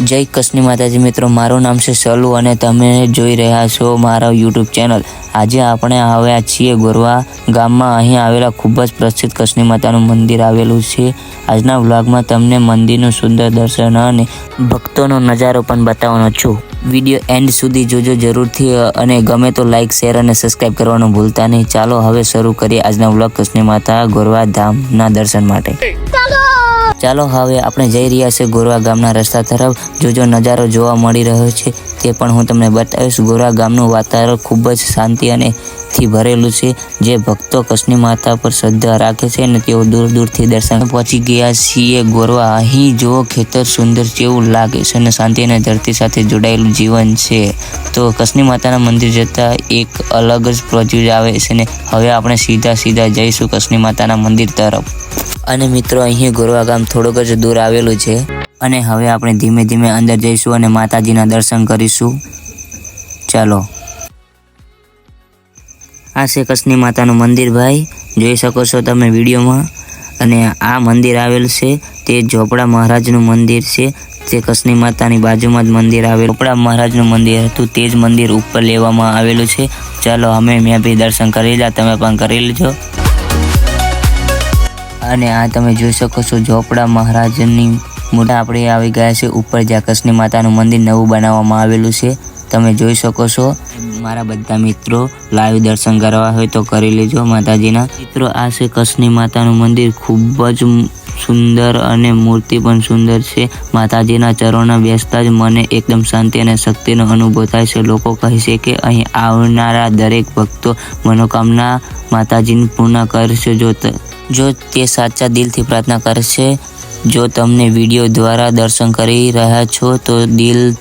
જય કૃષ્ણ માતાજી મિત્રો, મારું નામ છે સલુ અને તમે જોઈ રહ્યા છો મારા યુટ્યુબ ચેનલ. આજે આપણે આવ્યા છીએ ગોરવા ગામમાં. અહીં આવેલા ખૂબ જ પ્રસિદ્ધ કૃષ્ણ માતાનું મંદિર આવેલું છે. આજના વ્લોગમાં તમને મંદિરનું સુંદર દર્શન અને ભક્તોનો નજારો પણ બતાવવાનો છું. વીડિયો એન્ડ સુધી જોજો જરૂરથી અને ગમે તો લાઇક શેર અને સબસ્ક્રાઈબ કરવાનું ભૂલતા નહીં. ચાલો હવે શરૂ કરીએ આજના વ્લોગ કૃષ્ણ માતા ગોરવા ધામના દર્શન માટે. ચાલો હવે આપણે જઈ રહ્યા છે ગોરવા ગામના રસ્તા તરફ. જો જો નજારો જોવા મળી રહ્યો છે તે પણ હું તમને બતાવીશ. ગોરવા ગામનું વાતાવરણ ખૂબ જ શાંતિ અને થી ભરેલું છે. જે ભક્તો કૃષ્ણ માતા પર શ્રદ્ધા રાખે છે અને તેઓ દૂર દૂરથી દર્શન પહોંચી ગયા છીએ. ગોરવા અહીં જો ખેતર સુંદર જેવું લાગે છે અને શાંતિ અને ધરતી સાથે જોડાયેલું જીવન છે. તો કૃષ્ણ માતાના મંદિર જતાં એક અલગ જ પ્રોજેક્ટ આવે છે ને હવે આપણે સીધા સીધા જઈશું કૃષ્ણ માતાના મંદિર તરફ. અને મિત્રો, અહીં ગોરવા ગામ થોડુંક જ દૂર આવેલું છે અને હવે આપણે ધીમે ધીમે અંદર જઈશું અને માતાજીના દર્શન કરીશું. ચાલો. આ છે કૃષ્ણ માતાનું મંદિર ભાઈ. જોઈ શકો છો તમે વિડીયોમાં. અને આ મંદિર આવેલ છે, તે ઝોપડા મહારાજનું મંદિર છે. તે કૃષ્ણ માતાની બાજુમાં જ મંદિર આવેલું. ઝોપડા મહારાજનું મંદિર હતું, તે જ મંદિર ઉપર લેવામાં આવેલું છે. ચાલો, અમે મેં બી દર્શન કરી લીધા તમે પણ કરી લેજો. અને આ તમે જોઈ શકો છો ઝોપડા મહારાજની મોટા આપણે આવી ગયા છે ઉપર જ્યાં કૃષ્ણ માતાનું મંદિર નવું બનાવવામાં આવેલું છે. તમે જોઈ શકો છો. મારા બધા મિત્રો, લાઈવ દર્શન કરવા હોય તો કરી લેજો માતાજીના. મિત્રો, આ છે કૃષ્ણ માતાનું મંદિર. ખૂબ જ સુંદર અને મૂર્તિ પણ સુંદર છે. માતાજીના ચરણમાં બેસતા જ મને એકદમ શાંતિ અને શક્તિનો અનુભવ થાય છે. લોકો કહે છે કે અહીં આવનારા દરેક ભક્તો મનોકામના માતાજીની પૂર્ણ કરશે. જો જો તે સાચા દિલથી પ્રાર્થના કરશે, જો તમને વીડિયો દ્વારા દર્શન કરી રહ્યા છો, તો દિલ